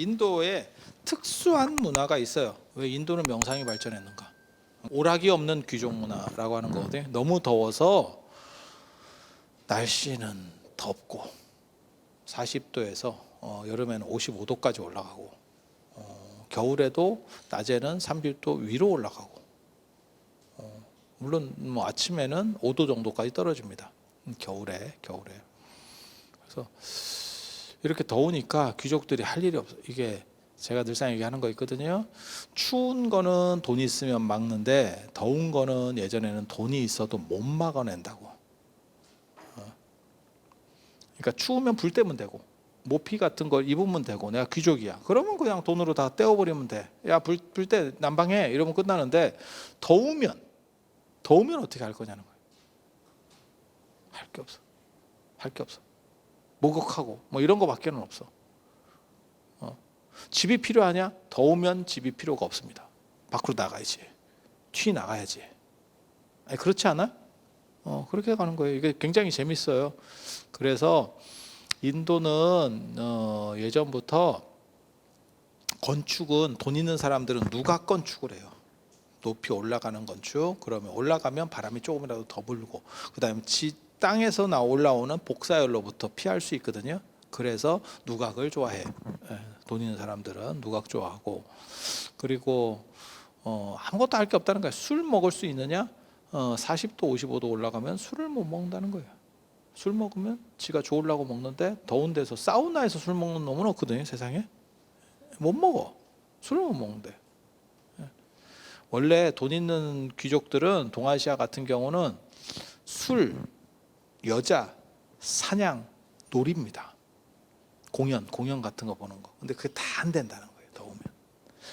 인도에 특수한 문화가 있어요. 왜 인도는 명상이 발전했는가? 오락이 없는 귀족 문화라고 하는 거거든요. 너무 더워서 날씨는 덥고 40도에서 어, 여름에는 55도까지 올라가고 어, 겨울에도 낮에는 30도 위로 올라가고 어, 물론 뭐 아침에는 5도 정도까지 떨어집니다. 음, 겨울에 겨울에 그래서 이렇게 더우니까 귀족들이 할 일이 없어. 이게 제가 늘상 얘기하는 거 있거든요. 추운 거는 돈 있으면 막는데 더운 거는 예전에는 돈이 있어도 못 막아낸다고. 어. 그러니까 추우면 불 때면 되고 모피 같은 걸 입으면 되고 내가 귀족이야. 그러면 그냥 돈으로 다 떼어버리면 돼. 야 불 불 때 난방해 이러면 끝나는데 더우면 더우면 어떻게 할 거냐는 거예요. 할 게 없어. 할 게 없어. 목욕하고 뭐 이런 거밖에는 없어. 어. 집이 필요하냐? 더우면 집이 필요가 없습니다. 밖으로 나가야지. 튀 나가야지. 아니, 그렇지 않아? 어, 그렇게 가는 거예요. 이게 굉장히 재밌어요. 그래서 인도는 어, 예전부터 건축은 돈 있는 사람들은 누가 건축을 해요. 높이 올라가는 건축. 그러면 올라가면 바람이 조금이라도 더 불고 그다음에 지, 땅에서 나 올라오는 복사열로부터 피할 수 있거든요. 그래서 누각을 좋아해. 예, 돈 있는 사람들은 누각 좋아하고 그리고 어, 아무것도 할 게 없다는 거야. 술 먹을 수 있느냐? 어, 40도, 55도 올라가면 술을 못 먹는다는 거예요. 술 먹으면 지가 좋으려고 먹는데 더운 데서 사우나에서 술 먹는 놈은 없거든요, 세상에. 못 먹어. 술을 못 먹는데. 예. 원래 돈 있는 귀족들은 동아시아 같은 경우는 술, 여자, 사냥, 놀입니다. 공연, 공연 같은 거 보는 거. 근데 그게 다 안 된다는 거예요. 더우면.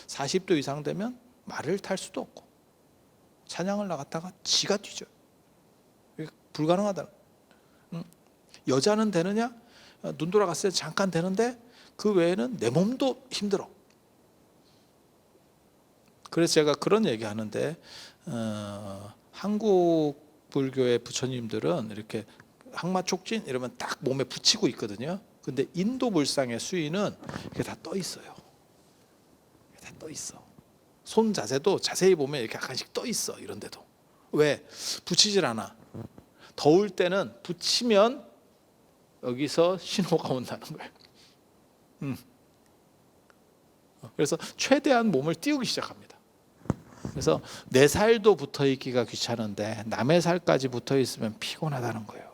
40도 이상 되면 말을 탈 수도 없고 사냥을 나갔다가 지가. 이게 불가능하다. 응? 여자는 되느냐? 어, 눈 돌아갔을 때 잠깐 되는데 그 외에는 내 몸도 힘들어. 그래서 제가 그런 얘기 하는데 어, 한국 불교의 부처님들은 이렇게 항마 촉진 이러면 딱 몸에 붙이고 있거든요. 근데 인도 불상의 수위는 이게 다 떠 있어요. 다 떠 있어. 손 자세도 자세히 보면 이렇게 약간씩 떠 있어. 이런 데도. 왜? 붙이질 않아. 더울 때는 붙이면 여기서 신호가 온다는 거예요. 음. 그래서 최대한 몸을 띄우기 시작합니다. 그래서 내 살도 붙어 있기가 귀찮은데 남의 살까지 붙어 있으면 피곤하다는 거예요.